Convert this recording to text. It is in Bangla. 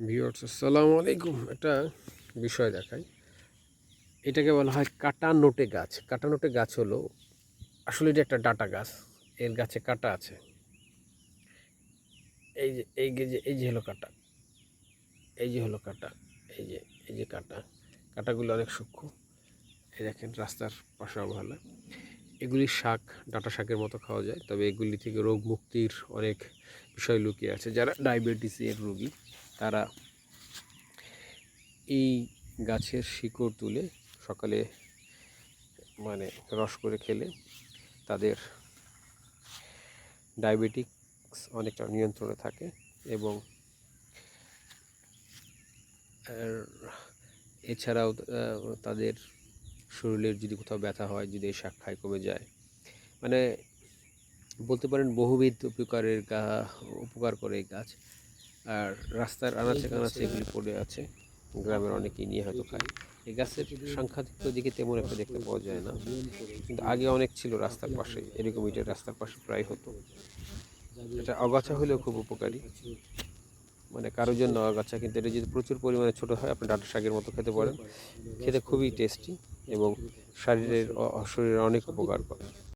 ভিউয়ার্স, আসসালামু আলাইকুম। একটা বিষয় দেখাই। এটাকে বলা হয় কাটা নোটে গাছ। কাটা নোটে গাছ হলো, আসলে এটা একটা ডাটা গাছ। এর গাছে কাটা আছে। এই যে এই যে এই যে হলো কাটা। এই যে হলো কাটা। এই যে এই যে কাটা। কাটাগুলো অনেক সূক্ষ্ম। এই দেখেন, রাস্তার পাশে অবহেলা। এগুলি শাক, ডাটা শাকের মতো খাওয়া যায়। তবে এগুলি থেকে রোগ মুক্তির অনেক বিষয় লুকিয়ে আছে। যারা ডায়াবেটিসের রোগী তারা এই গাছের শিকড় তুলে সকালে মানে রস করে খেলে তাদের ডায়াবেটিক্স অনেকটা নিয়ন্ত্রণে থাকে এবং এছাড়াও তাদের শরীরের যদি কোথাও ব্যথা হয়, যদি এই শাক কমে যায় মানে বলতে পারেন বহুবিধ উপকারের গা, উপকার করে এই গাছ। আর রাস্তার আনাচে কানাচে এগুলি পড়ে আছে। গ্রামের অনেকেই নিয়ে হয়তো খায়। এই গাছের সাংঘাতিক দিকে তেমন একটা দেখতে পাওয়া যায় না। কিন্তু আগে অনেক ছিল রাস্তার পাশে এরকম এটা রাস্তার পাশে প্রায় হতো। এটা অগাছা হলেও খুব উপকারী। মানে কারোর জন্য অগাছা কিন্তু এটা যদি প্রচুর পরিমাণে ছোট হয় আপনি ডাটা শাকের মতো খেতে পারেন। খেতে খুবই টেস্টি এবং শরীরের শরীরের অনেক উপকার করে।